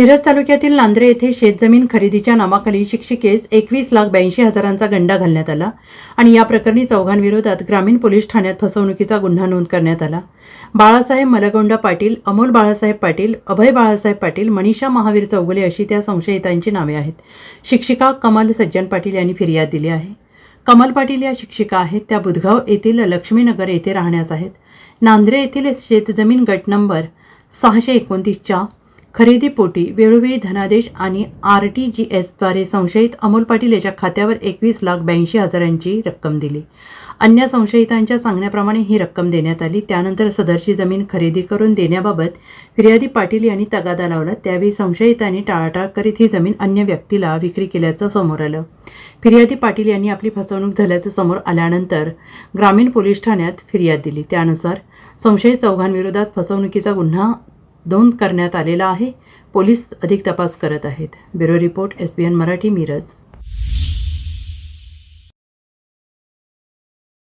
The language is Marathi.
मिरज तालुक्यातील नांद्रे येथे शेतजमीन खरेदीच्या नामाखाली शिक्षिकेस एकवीस लाख ब्याऐंशी हजारांचा गंडा घालण्यात आला आणि या प्रकरणी चौघांविरोधात ग्रामीण पोलीस ठाण्यात फसवणुकीचा गुन्हा नोंद करण्यात आला. बाळासाहेब मलगोंडा पाटील अमोल बाळासाहेब पाटील अभय बाळासाहेब पाटील मनीषा महावीर चौगुले अशी त्या संशयितांची नावे आहेत. शिक्षिका कमल सज्जन पाटील यांनी फिर्याद दिली आहे. कमल पाटील या शिक्षिका आहेत. त्या बुधगाव येथील लक्ष्मीनगर येथे राहण्यास आहेत. नांद्रे येथील शेतजमीन गट नंबर सहाशे एकोणतीसच्या खरेदीपोटी वेळोवेळी धनादेश आणि आर टी जी एसद्वारे संशयित अमोल पाटील याच्या खात्यावर एकवीस लाख ब्याऐंशी हजारांची रक्कम दिली. अन्य संशयितांच्या सांगण्याप्रमाणे ही रक्कम देण्यात आली. त्यानंतर सदरची जमीन खरेदी करून देण्याबाबत फिर्यादी पाटील यांनी तगादा लावला. त्यावेळी संशयितांनी टाळाटाळ करीत ही जमीन अन्य व्यक्तीला विक्री केल्याचं समोर आलं. फिर्यादी पाटील यांनी आपली फसवणूक झाल्याचं समोर आल्यानंतर ग्रामीण पोलीस ठाण्यात फिर्याद दिली. त्यानुसार संशयित चौघांविरोधात फसवणुकीचा गुन्हा नोंद करण्यात आलेला आहे. पोलीस अधिक तपास करत आहेत. Bureau report S B N Marathi Miraj.